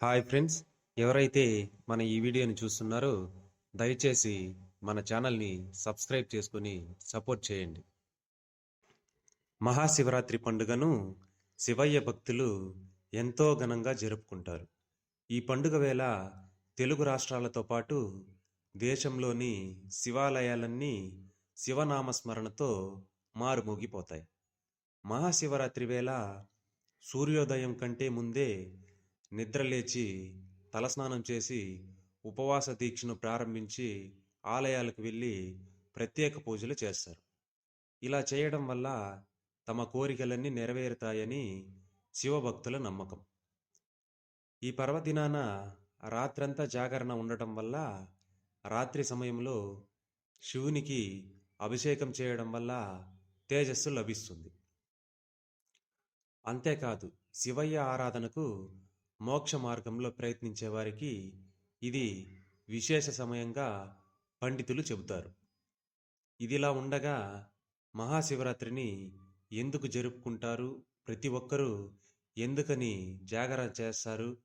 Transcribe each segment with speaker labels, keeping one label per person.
Speaker 1: Hi friends ఎవరైతే మన ఈ వీడియోని చూస్తున్నారో దయచేసి మన ఛానల్ని సబ్స్క్రైబ్ చేసుకొని సపోర్ట్ చేయండి. మహాశివరాత్రి పండుగను శివయ్య భక్తులు ఎంతో ఘనంగా జరుపుకుంటారు. ఈ పండుగ వేళ తెలుగు రాష్ట్రాలతో పాటు దేశంలోని శివాలయాలన్నీ శివనామస్మరణతో మారుమోగిపోతాయి. మహాశివరాత్రి వేళ సూర్యోదయం కంటే ముందే నిద్రలేచి తలస్నానం చేసి ఉపవాస దీక్షను ప్రారంభించి ఆలయాలకు వెళ్ళి ప్రత్యేక పూజలు చేస్తారు. ఇలా చేయడం వల్ల తమ కోరికలన్నీ నెరవేరుతాయని శివభక్తుల నమ్మకం. ఈ పర్వదినాన రాత్రంతా జాగరణ ఉండటం వల్ల రాత్రి సమయంలో శివునికి అభిషేకం చేయడం వల్ల తేజస్సు లభిస్తుంది. అంతేకాదు శివయ్య ఆరాధనకు మోక్ష మార్గంలో ప్రయత్నించే వారికి ఇది విశేష సమయంగా పండితులు చెబుతారు. ఇదిలా ఉండగా మహాశివరాత్రిని ఎందుకు జరుపుకుంటారు? ప్రతి ఒక్కరూ ఎందుకని జాగరణ చేస్తారు?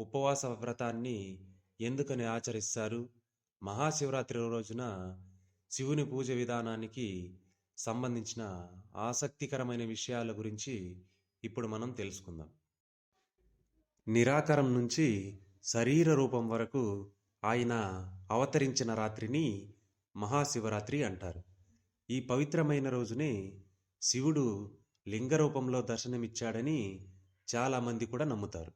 Speaker 1: ఉపవాస వ్రతాన్ని ఎందుకని ఆచరిస్తారు? మహాశివరాత్రి రోజున శివుని పూజ విధానానికి సంబంధించిన ఆసక్తికరమైన విషయాల గురించి ఇప్పుడు మనం తెలుసుకుందాం. నిరాకారం నుంచి శరీర రూపం వరకు ఆయన అవతరించిన రాత్రిని మహాశివరాత్రి అంటారు. ఈ పవిత్రమైన రోజునే శివుడు లింగ రూపంలో దర్శనమిచ్చాడని చాలామంది కూడా నమ్ముతారు.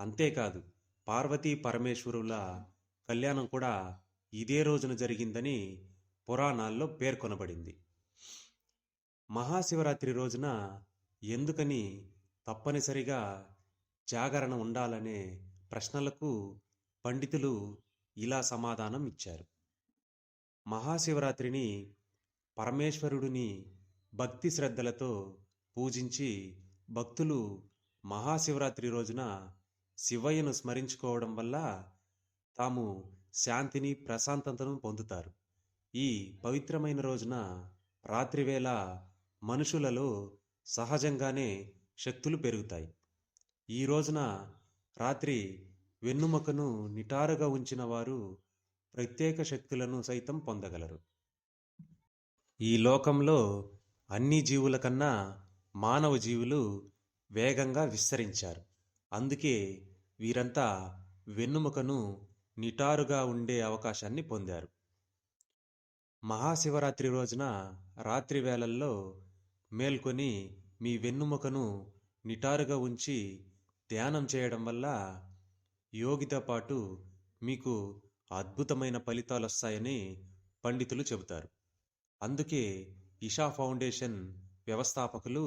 Speaker 1: అంతేకాదు పార్వతీ పరమేశ్వరుల కళ్యాణం కూడా ఇదే రోజున జరిగిందని పురాణాల్లో పేర్కొనబడింది. మహాశివరాత్రి రోజున ఎందుకని తప్పనిసరిగా జాగరణ ఉండాలనే ప్రశ్నలకు పండితులు ఇలా సమాధానం ఇచ్చారు. మహాశివరాత్రిని పరమేశ్వరుడిని భక్తి శ్రద్ధలతో పూజించి భక్తులు మహాశివరాత్రి రోజున శివయ్యను స్మరించుకోవడం వల్ల తాము శాంతిని ప్రశాంతతను పొందుతారు. ఈ పవిత్రమైన రోజున రాత్రివేళ మనుషులలో సహజంగానే శక్తులు పెరుగుతాయి. ఈ రోజున రాత్రి వెన్నుమకను నిటారుగా ఉంచిన వారు ప్రత్యేక శక్తులను సైతం పొందగలరు. ఈ లోకంలో అన్ని జీవుల కన్నా మానవ జీవులు వేగంగా విస్తరించారు. అందుకే వీరంతా వెన్నుముకను నిటారుగా ఉండే అవకాశాన్ని పొందారు. మహాశివరాత్రి రోజున రాత్రి వేళల్లో మేల్కొని మీ వెన్నుముకను నిటారుగా ఉంచి ధ్యానం చేయడం వల్ల యోగితో పాటు మీకు అద్భుతమైన ఫలితాలు వస్తాయని పండితులు చెబుతారు. అందుకే ఇషా ఫౌండేషన్ వ్యవస్థాపకులు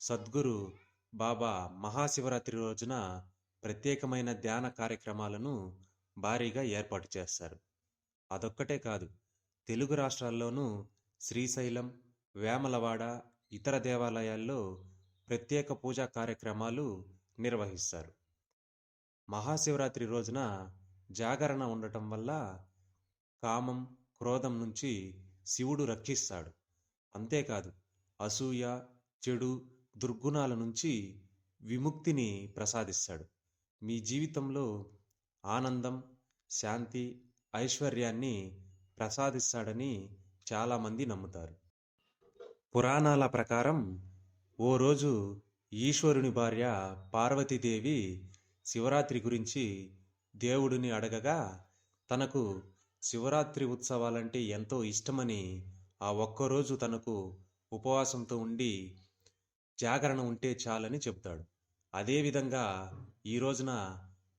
Speaker 1: సద్గురు బాబా మహాశివరాత్రి రోజున ప్రత్యేకమైన ధ్యాన కార్యక్రమాలను భారీగా ఏర్పాటు చేస్తారు. అదొక్కటే కాదు తెలుగు రాష్ట్రాల్లోనూ శ్రీశైలం వేమలవాడ ఇతర దేవాలయాల్లో ప్రత్యేక పూజా కార్యక్రమాలు నిర్వహిస్తారు. మహాశివరాత్రి రోజున జాగరణ ఉండటం వల్ల కామం క్రోధం నుంచి శివుడు రక్షిస్తాడు. అంతేకాదు అసూయ చెడు దుర్గుణాల నుంచి విముక్తిని ప్రసాదిస్తాడు. మీ జీవితంలో ఆనందం శాంతి ఐశ్వర్యాన్ని ప్రసాదిస్తాడని చాలామంది నమ్ముతారు. పురాణాల ప్రకారం ఓ రోజు ఈశ్వరుని భార్య పార్వతీదేవి శివరాత్రి గురించి దేవుడిని అడగగా తనకు శివరాత్రి ఉత్సవాలంటే ఎంతో ఇష్టమని ఆ ఒక్కరోజు తనకు ఉపవాసంతో ఉండి జాగరణ ఉంటే చాలని చెబుతాడు అదేవిధంగా ఈ రోజున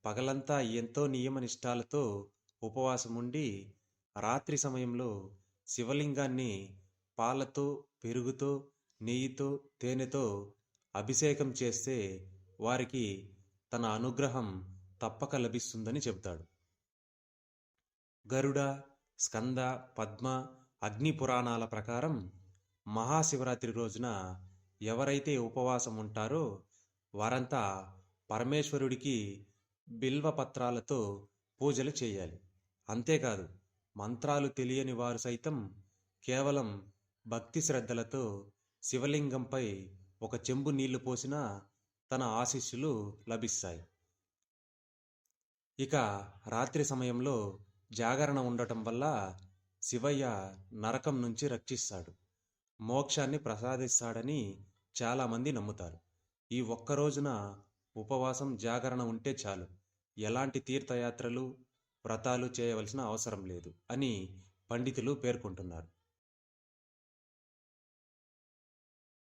Speaker 1: పగలంతా ఎంతో నియమనిష్టాలతో ఉపవాసం ఉండి రాత్రి సమయంలో శివలింగాన్ని పాలతో పెరుగుతో నెయ్యితో తేనెతో అభిషేకం చేస్తే వారికి తన అనుగ్రహం తప్పక లభిస్తుందని చెబుతాడు. గరుడ స్కంద పద్మ అగ్ని పురాణాల ప్రకారం మహాశివరాత్రి రోజున ఎవరైతే ఉపవాసం ఉంటారో వారంతా పరమేశ్వరుడికి బిల్వపత్రాలతో పూజలు చేయాలి. అంతేకాదు మంత్రాలు తెలియని వారు సైతం కేవలం భక్తి శ్రద్ధలతో శివలింగంపై ఒక చెంబు నీళ్ళు పోసినా తన ఆశీస్సులు లభిస్తాయి. ఇక రాత్రి సమయంలో జాగరణ ఉండటం వల్ల శివయ్య నరకం నుంచి రక్షిస్తాడు. మోక్షాన్ని ప్రసాదిస్తాడని చాలామంది నమ్ముతారు. ఈ ఒక్క రోజున ఉపవాసం జాగరణ ఉంటే చాలు. ఎలాంటి తీర్థయాత్రలు వ్రతాలు చేయవలసిన అవసరం లేదు అని పండితులు పేర్కొంటున్నారు.